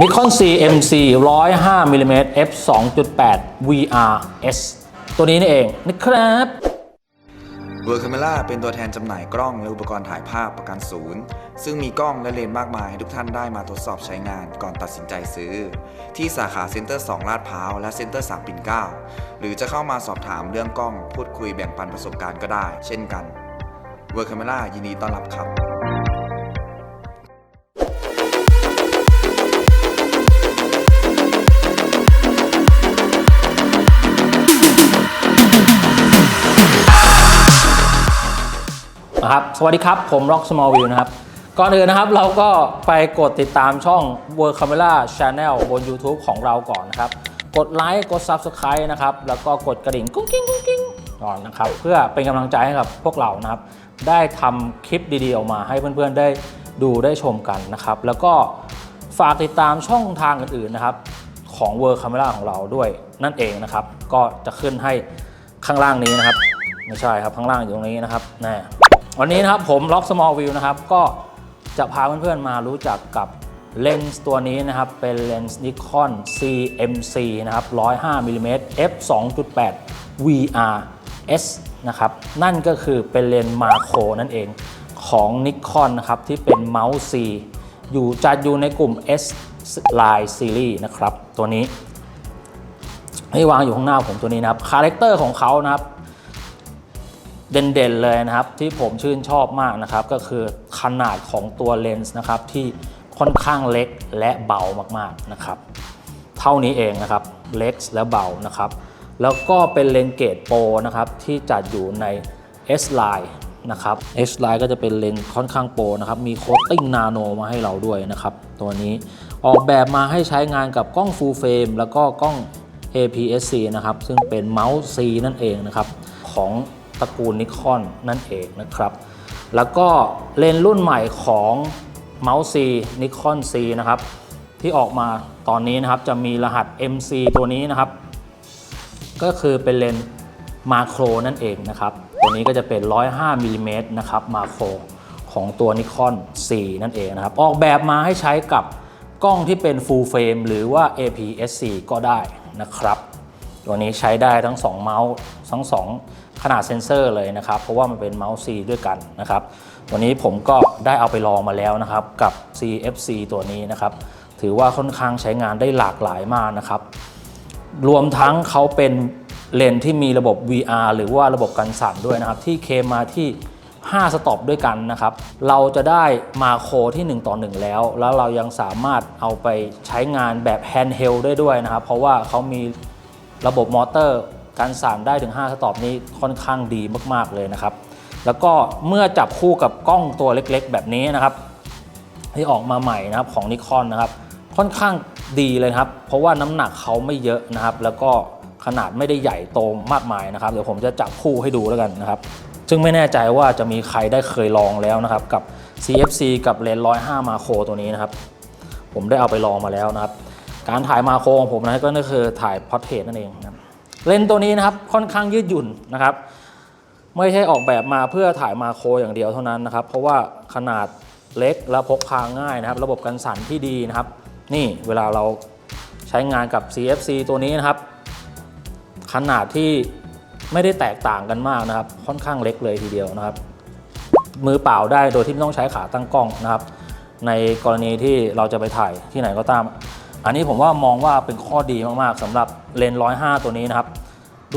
Nikon CMC 105 mm f 2.8 VRS ตัวนี้นี่เองนะครับเวอร์ค a เม a เป็นตัวแทนจำหน่ายกล้องและอุปกรณ์ถ่ายภาพประกันศูนย์ ซึ่งมีกล้องและเลนส์มากมายให้ทุกท่านได้มาทดสอบใช้งานก่อนตัดสินใจซื้อ ที่สาขาเซ็นเตอร์ 2 ลาดพร้าวและเซ็นเตอร์ 3 ปิ่นเกล้าหรือจะเข้ามาสอบถามเรื่องกล้อง พูดคุยแบ่งปันประสบการณ์ก็ได้ เช่นกันเวอร์ค a เม a ยินดีต้อนรับครับ นะครับสวัสดีครับ ผม Rock Small View นะครับ ก่อนอื่นนะครับเราก็ไปกดติดตามช่อง World Camera Channel บน YouTube ของเราก่อนนะครับ กดไลค์กด Subscribe นะครับ แล้วก็กดกระดิ่งกุ้งกิ้งกุ้งกิ้งก่อนนะครับ เพื่อเป็นกำลังใจให้กับพวกเรานะครับ ได้ทำคลิปดีๆ ออกมาให้เพื่อนๆได้ดูได้ชมกันนะครับ แล้วก็ฝากติดตามช่องทางอื่นๆนะครับของ World Camera ของเราด้วยนั่นเองนะครับ ก็จะขึ้นให้ข้างล่างนี้นะครับ ไม่ใช่ครับข้างล่างอยู่ตรงนี้นะครับแน่ วันนี้นะครับผม Rock Small View นะครับก็จะพาเพื่อนๆมารู้จักกับเลนส์ตัวนี้นะครับ เป็นเลนส์ Nikon CMC นะครับ 105 mm f 2.8 VRS นะครับ นั่นก็คือเป็นเลนส์มาโครนั่นเองของ Nikon นะครับ ที่เป็นเมาส์ C อยู่จัดอยู่ในกลุ่ม S Line Series นะครับ ตัวนี้ให้วางอยู่ข้างหน้าผมตัวนี้นะครับ คาแรคเตอร์ของเขานะครับ เด่นๆเลยนะครับ ที่ผมชื่นชอบมากนะครับ ก็คือขนาดของตัวเลนส์นะครับที่ค่อนข้างเล็กและเบามากๆนะครับ เท่านี้เองนะครับเล็กและเบานะครับ แล้วก็เป็นเลนส์เกตโปรนะครับที่จัดอยู่ใน S Line นะครับ S Line ก็จะเป็นเลนส์ค่อนข้างโปรนะครับ มีโคตติ้งนาโนมาให้เราด้วยนะครับ ตัวนี้ออกแบบมาให้ใช้งานกับกล้อง Full Frame แล้วก็กล้อง APS-C นะครับ ซึ่งเป็นเมาส์ C นั่นเองนะครับ ของ ตระกูลนิคอนนั่นเองนะครับ แล้วก็เลนส์รุ่นใหม่ของเมาส์ C นิคอน C นะครับ ที่ออกมาตอนนี้นะครับจะมีรหัส MC ตัวนี้นะครับ ก็คือเป็นเลนส์มาโครนั่นเองนะครับ ตัวนี้ก็จะเป็น 105มิลลิเมตรนะครับมาโครของตัวนิคอน C นั่นเองนะครับ ออกแบบมาให้ใช้กับกล้องที่เป็น Full Frame หรือว่า APS-C ก็ได้นะครับ ตัวนี้ใช้ได้ทั้ง 2 เมาส์ทั้ง 2 ขนาดเซ็นเซอร์เลยนะครับ เพราะว่ามันเป็นเมาส์ C ด้วยกันนะครับ วันนี้ผมก็ได้เอาไปลองมาแล้วนะครับกับ CFC ตัวนี้นะครับ ถือว่าค่อนข้างใช้งานได้หลากหลายมากนะครับ รวมทั้งเขาเป็นเลนที่มีระบบ VR หรือว่าระบบกันสั่นด้วยนะครับ ที่เคมาที่ 5 สต็อปด้วยกันนะครับ เราจะได้มาโคที่ 1 ต่อ 1 แล้ว แล้วเรายังสามารถเอาไปใช้งานแบบแฮนด์เฮลได้ด้วยนะครับ เพราะว่าเขามีระบบมอเตอร์ การสั่นได้ถึง 5 สตอปนี้ค่อนข้างดีมากๆเลยนะครับ แล้วก็เมื่อจับคู่กับกล้องตัวเล็กๆ แบบนี้นะครับ ที่ออกมาใหม่นะครับของนิคอนนะครับ ค่อนข้างดีเลยครับ เพราะว่าน้ำหนักเขาไม่เยอะนะครับ แล้วก็ขนาดไม่ได้ใหญ่โตมากมายนะครับ เดี๋ยวผมจะจับคู่ให้ดูแล้วกันนะครับ ซึ่งไม่แน่ใจว่าจะมีใครได้เคยลองแล้วนะครับ กับ CFC กับเลนส์105มาโครตัวนี้นะครับ ผมได้เอาไปลองมาแล้วนะครับ การถ่ายมาโครของผมนะก็คือถ่ายพอร์เทรตนั่นเองนะครับ เลนส์ตัวนี้นะครับค่อนข้างยืดหยุ่นนะครับ ไม่ใช่ออกแบบมาเพื่อถ่ายมาโครอย่างเดียวเท่านั้นนะครับ เพราะว่าขนาดเล็กและพกพาง่ายนะครับ ระบบกันสั่นที่ดีนะครับ นี่เวลาเราใช้งานกับ CFC ตัวนี้นะครับ ขนาดที่ไม่ได้แตกต่างกันมากนะครับ ค่อนข้างเล็กเลยทีเดียวนะครับ มือเปล่าได้โดยที่ไม่ต้องใช้ขาตั้งกล้องนะครับ ในกรณีที่เราจะไปถ่ายที่ไหนก็ตาม อันนี้ผมว่ามองว่าเป็นข้อดีมากๆสำหรับเลนส์105 ตัวนี้นะครับ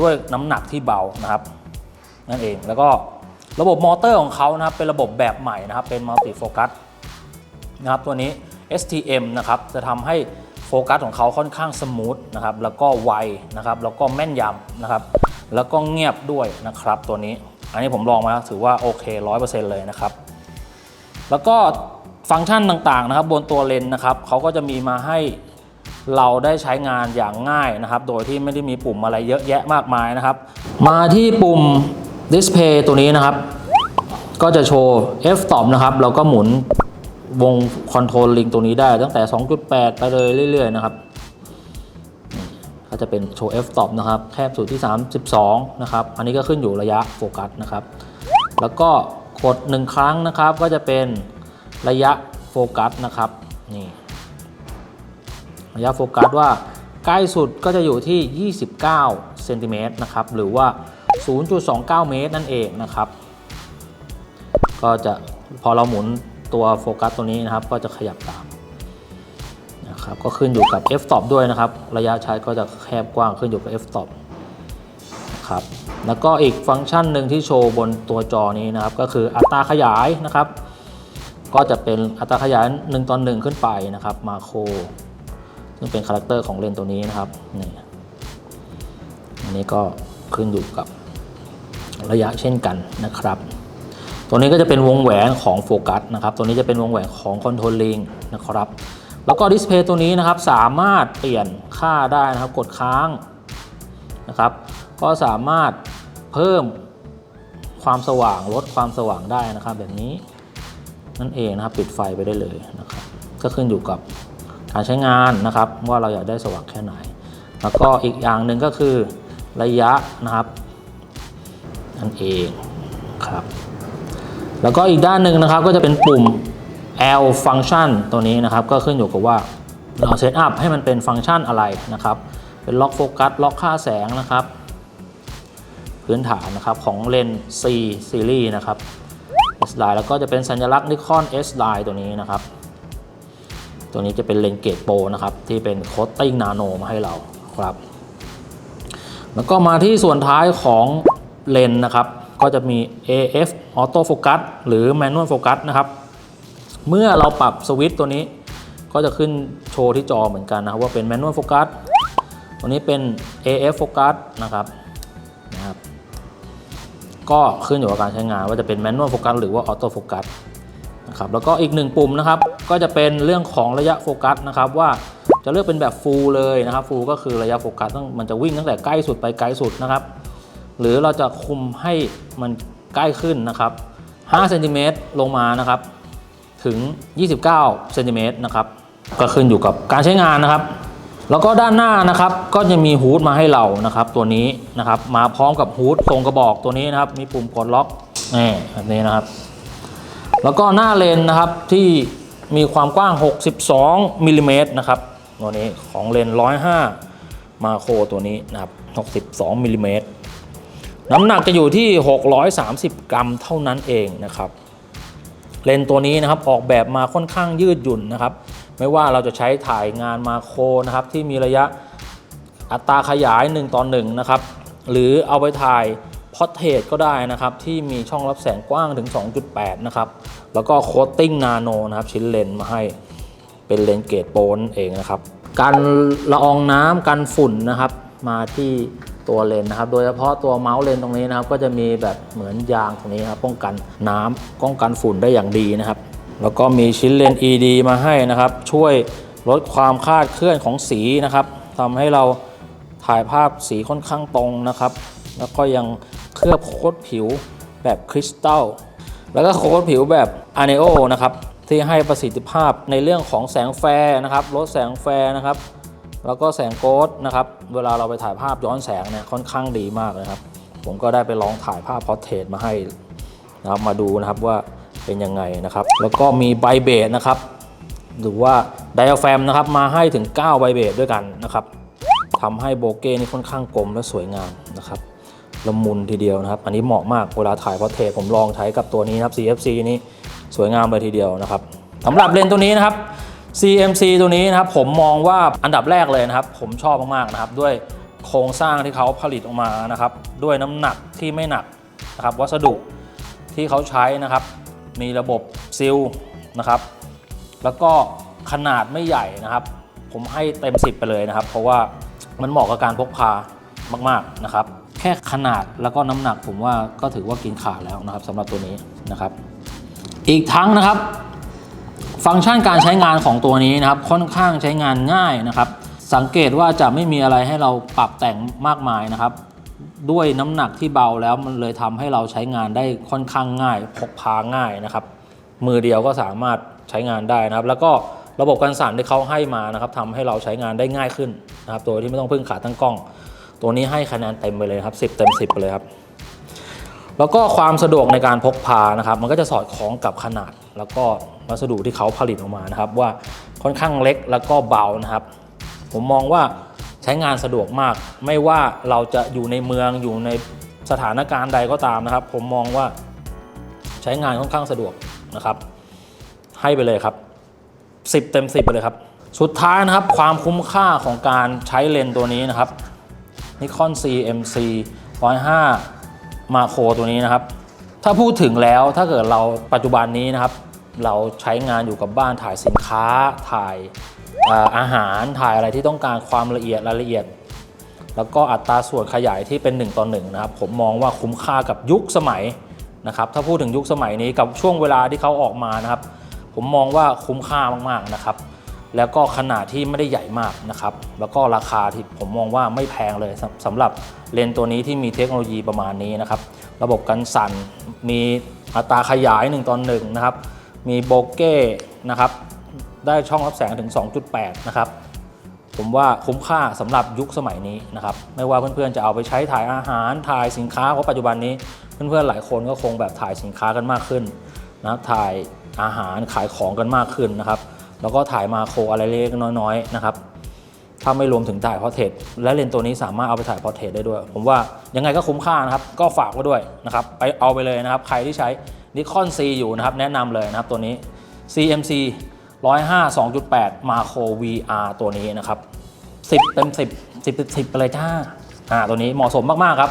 ด้วยน้ำหนักที่เบานะครับ นั่นเองแล้วก็ระบบมอเตอร์ของเขานะครับ เป็นระบบแบบใหม่นะครับ เป็นมัลติโฟกัสนะครับตัวนี้ STM นะครับจะทำให้โฟกัสของเขาค่อนข้างสมูทนะครับแล้วก็ไวนะครับแล้วก็แม่นยำนะครับ แล้วก็เงียบด้วยนะครับตัวนี้ อันนี้ผมลองมาถือว่าโอเค 100%เลยนะครับ แล้วก็ฟังก์ชันต่างๆนะครับ บนตัวเลนส์นะครับเขาก็จะมีมาให้ เราได้ใช้งานอย่างง่ายนะครับ โดยที่ไม่ได้มีปุ่มอะไรเยอะแยะมากมายนะครับ มาที่ปุ่ม Display ตัวนี้นะครับ ก็จะโชว์ f stop นะครับแล้วก็หมุนวงคอนโทรลลิงตัวนี้ได้ตั้งแต่ 2.8 ไปเลยเรื่อย ๆ นะครับนี่ก็จะเป็นโชว์ f stop นะครับ แคบสุดที่ 32 นะครับ อันนี้ก็ขึ้นอยู่ระยะโฟกัสนะครับ แล้วก็กด 1 ครั้งนะครับ ก็จะเป็นระยะโฟกัสนะครับ นี่ ระยะโฟกัสว่าใกล้สุดก็จะอยู่ที่ 29เซนติเมตรนะครับหรือว่า 0.29 เมตรนั่นเองนะครับ ก็จะพอเราหมุนตัวโฟกัสตัวนี้นะครับ ก็จะขยับตามนะครับก็ขึ้นอยู่กับ f stop ด้วยนะครับ ระยะใช้ก็จะแคบกว้างขึ้นอยู่กับ f stop ครับแล้วก็อีกฟังก์ชันหนึ่งที่โชว์บนตัวจอนี้นะครับ ก็คืออัตราขยายนะครับ ก็จะเป็นอัตราขยาย1ต่อ1ขึ้นไปนะครับมาโคร ซึ่งเป็นคาแรคเตอร์ของเลนตัวนี้นะครับนี่อันนี้ก็ขึ้นอยู่กับระยะเช่นกันนะครับ ตัวนี้ก็จะเป็นวงแหวนของโฟกัสนะครับ ตัวนี้จะเป็นวงแหวนของคอนโทรลลิงนะครับ แล้วก็ดิสเพย์ตัวนี้นะครับสามารถเปลี่ยนค่าได้นะครับ กดค้างนะครับ ก็สามารถเพิ่มความสว่างลดความสว่างได้นะครับ แบบนี้นั่นเองนะครับ ปิดไฟไปได้เลยนะครับ ก็ขึ้นอยู่กับ การใช้งานนะครับว่าเราอยากได้สว่างแค่ไหน แล้วก็อีกอย่างหนึ่งก็คือระยะนะครับนั่นเองครับแล้วก็อีกด้านหนึ่งนะครับก็จะเป็นปุ่ม L function ตัวนี้นะครับก็ขึ้นอยู่กับว่าเราเซตอัพให้มันเป็นฟังก์ชันอะไรนะครับเป็นล็อกโฟกัสล็อกค่าแสงนะครับ พื้นฐานนะครับของเลนส์ C series นะครับ S line แล้วก็จะเป็นสัญลักษณ์ Nikon S line ตัวนี้นะครับ ตัวนี้จะเป็นเลนเกตโปรนะครับ ที่เป็นโคตติ้งนาโนมาให้เราครับ แล้วก็มาที่ส่วนท้ายของเลนนะครับ ก็จะมี AF Auto Focus หรือ Manual Focus นะครับ เมื่อเราปรับสวิตช์ตัวนี้ก็จะขึ้นโชว์ที่จอเหมือนกันนะครับว่าเป็น Manual Focus ตัวนี้เป็น AF Focus นะครับนะครับ ก็ขึ้นอยู่กับการใช้งานว่าจะเป็น Manual Focus หรือว่า Auto Focus ครับแล้วก็อีกหนึ่งปุ่มนะครับก็จะเป็นเรื่องของระยะโฟกัสนะครับว่าจะเลือกเป็นแบบ Full เลยนะครับ Full ก็คือระยะโฟกัสต้องมันจะวิ่งตั้งแต่ใกล้สุดไปไกลสุดนะครับหรือเราจะคุมให้มันใกล้ขึ้นนะครับ5เซนติเมตรลงมานะครับถึง 29เซนติเมตรนะครับก็ขึ้นอยู่กับการใช้งานนะครับ แล้วก็ด้านหน้านะครับก็จะมีฮูดมาให้เรานะครับ ตัวนี้นะครับมาพร้อมกับฮูดทรงกระบอกตัวนี้นะครับ มีปุ่มกดล็อกนี่แบบนี้นะครับ แล้วก็หน้าเลนนะครับที่มีความกว้าง 62มิลลิเมตรนะครับตัวนี้ของเลน 105 มาโครตัวนี้นะครับ 62มิลลิเมตรน้ำหนักจะอยู่ที่ 630 กรัมเท่านั้นเองนะครับ เลนตัวนี้นะครับออกแบบมาค่อนข้างยืดหยุ่นนะครับ ไม่ว่าเราจะใช้ถ่ายงานมาโครนะครับที่มีระยะอัตราขยาย 1 ต่อ 1 นะครับ หรือเอาไปถ่าย พอร์เทรตก็ได้นะครับ ที่มีช่องรับแสงกว้างถึง 2.8 นะครับ แล้วก็โคตติ้งนาโนนะครับ ชิ้นเลนมาให้เป็นเลนเกรดโปรนเองนะครับ การละอองน้ำกันฝุ่นนะครับ มาที่ตัวเลนนะครับ โดยเฉพาะตัวเมาส์เลนตรงนี้นะครับ ก็จะมีแบบเหมือนยางตรงนี้ครับป้องกันน้ำป้องกันฝุ่นได้อย่างดีนะครับ แล้วก็มีชิ้นเลน ED มาให้นะครับ ช่วยลดความคลาดเคลื่อนของสีนะครับทำให้เราถ่ายภาพสีค่อนข้างตรงนะครับ แล้วก็ยัง เคลือบโคตผิวแบบคริสตัลแล้วก็โค้ดผิวแบบอ n เนโอนะครับที่ให้ประสิทธิภาพในเรื่องของแสงแฟร์นะครับลดแสงแฟร์นะครับ แล้วก็แสงโกดนะครับเวลาเราไปถ่ายภาพย้อนแสงเนี่ยค่อนข้างดีมากนะครับ ผมก็ได้ไปลองถ่ายภาพพอร์เทรตมาให้นะครับมาดูนะครับว่าเป็นยังไงนะครับ แล้วก็มีไบเบดนะครับหรือว่าไดอะแฟมนะครับมาให้ถึง9ไบเบดด้วยกันนะครับทำให้โบเก้นี่ค่อนข้างกลมและสวยงามนะครับ ละมุนทีเดียวนะครับ อันนี้เหมาะมากเวลาถ่ายพอร์เทรตผมลองใช้กับตัวนี้นะครับ CFC นี้สวยงามเลยทีเดียวนะครับสำหรับเลนส์ตัวนี้นะครับ CMC ตัวนี้นะครับผมมองว่าอันดับแรกเลยนะครับ ผมชอบมากๆนะครับ ด้วยโครงสร้างที่เขาผลิตออกมานะครับ ด้วยน้ำหนักที่ไม่หนักนะครับ วัสดุที่เขาใช้นะครับ มีระบบซิลนะครับ แล้วก็ขนาดไม่ใหญ่นะครับ ผมให้เต็ม 10 ไปเลยนะครับ เพราะว่ามันเหมาะกับการพกพามาก ๆนะครับ แค่ขนาดแล้วก็น้ำหนักผมว่าก็ถือว่ากินขาดแล้วนะครับสำหรับตัวนี้นะครับ อีกทั้งนะครับ ฟังก์ชันการใช้งานของตัวนี้นะครับ ค่อนข้างใช้งานง่ายนะครับ สังเกตว่าจะไม่มีอะไรให้เราปรับแต่งมากมายนะครับ ด้วยน้ำหนักที่เบาแล้วมันเลยทำให้เราใช้งานได้ค่อนข้างง่ายพกพาง่ายนะครับ มือเดียวก็สามารถใช้งานได้นะครับ แล้วก็ระบบการสั่นที่เขาให้มานะครับทำให้เราใช้งานได้ง่ายขึ้นนะครับโดยที่ไม่ต้องพึ่งขาตั้งกล้อง ตัวนี้ให้คะแนนเต็มไปเลยครับ 10 เต็ม 10ไปเลยครับ แล้วก็ความสะดวกในการพกพานะครับ มันก็จะสอดคล้องกับขนาด แล้วก็วัสดุที่เขาผลิตออกมานะครับ ว่าค่อนข้างเล็กแล้วก็เบานะครับ ผมมองว่าใช้งานสะดวกมาก ไม่ว่าเราจะอยู่ในเมืองอยู่ในสถานการณ์ใดก็ตามนะครับ ผมมองว่าใช้งานค่อนข้างสะดวกนะครับ ให้ไปเลยครับ 10 เต็ม 10 ไปเลยครับ สุดท้ายนะครับความคุ้มค่าของการใช้เลนส์ตัวนี้นะครับ Nikon CMC 105มาโครตัวนี้นะครับ ถ้าพูดถึงแล้วถ้าเกิดเราปัจจุบันนี้นะครับ เราใช้งานอยู่กับบ้านถ่ายสินค้าถ่ายเอ่ออาหารถ่ายอะไรที่ต้องการความละเอียดรายละเอียด แล้วก็อัตราส่วนขยายที่เป็น 1 ต่อ 1 นะครับ ผมมองว่าคุ้มค่ากับยุคสมัยนะครับถ้าพูดถึงยุคสมัยนี้กับช่วงเวลาที่เขาออกมานะครับ ผมมองว่าคุ้มค่ามากๆนะครับ แล้วก็ขนาดที่ไม่ได้ใหญ่มากนะครับ แล้วก็ราคาที่ผมมองว่าไม่แพงเลยสำหรับเลนส์ตัวนี้ที่มีเทคโนโลยีประมาณนี้นะครับ ระบบกันสั่น มีอัตราขยาย1ต่อ1นะครับ มีโบเก้นะครับ ได้ช่องรับแสงถึง 2.8 นะครับ ผมว่าคุ้มค่าสำหรับยุคสมัยนี้นะครับ ไม่ว่าเพื่อนๆจะเอาไปใช้ถ่ายอาหาร ถ่ายสินค้าเพราะปัจจุบันนี้ เพื่อนๆหลายคนก็คงแบบถ่ายสินค้ากันมากขึ้นนะครับถ่ายอาหารขายของกันมากขึ้นนะครับ แล้วก็ถ่ายมาโครอะไรเล็กๆน้อยๆนะครับถ้าไม่รวมถึงถ่ายพอเทรและเลนส์ตัวนี้สามารถเอาไปถ่ายพอเทรได้ด้วย ผมว่ายังไงก็คุ้มค่านะครับ ก็ฝากไว้ด้วยนะครับไปเอาไปเลยนะครับ ใครที่ใช้ Nikon C อยู่นะครับ แนะนำเลยนะครับตัวนี้ CMC 105 2.8 Macro VR ตัวนี้นะครับ 10 เต็ม 10 10เต็ม10ไปเลยจ้าอ่าตัวนี้เหมาะสมมาก ๆ ครับ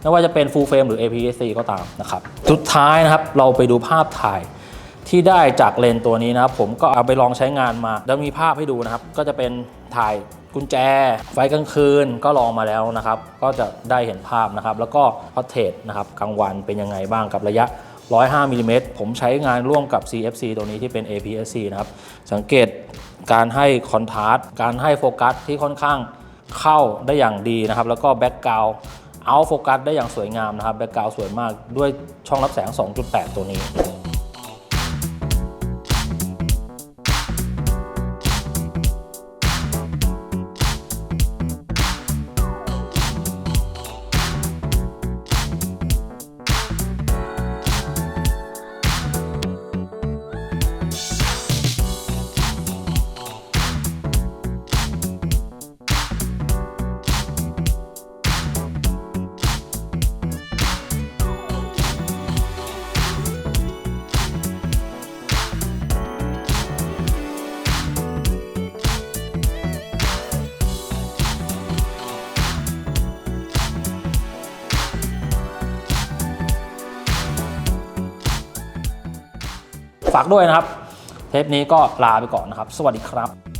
ไม่ว่าจะเป็น Full Frame หรือ APS-C ก็ตามนะครับ สุดท้ายนะครับเราไปดูภาพถ่าย ที่ได้จากเลนตัวนี้นะครับผมก็เอาไปลองใช้งานมาแล้วมีภาพให้ดูนะครับ ก็จะเป็นถ่ายกุญแจ ไฟกลางคืนก็ลองมาแล้วนะครับ ก็จะได้เห็นภาพนะครับ แล้วก็พอเทรตนะครับกลางวันเป็นยังไงบ้างกับระยะ 105มิลลิเมตรผมใช้งานร่วมกับ CFC ตัวนี้ที่เป็น APS-C นะครับ สังเกตการให้คอนทราสต์การให้โฟกัสที่ค่อนข้างเข้าได้อย่างดีนะครับ แล้วก็แบ็กกราวเอาโฟกัสได้อย่างสวยงามนะครับแบ็กกราวสวยมากด้วยช่องรับแสง 2.8 ตัวนี้ ฝากด้วยนะครับ เทปนี้ก็ลาไปก่อนนะครับ สวัสดีครับ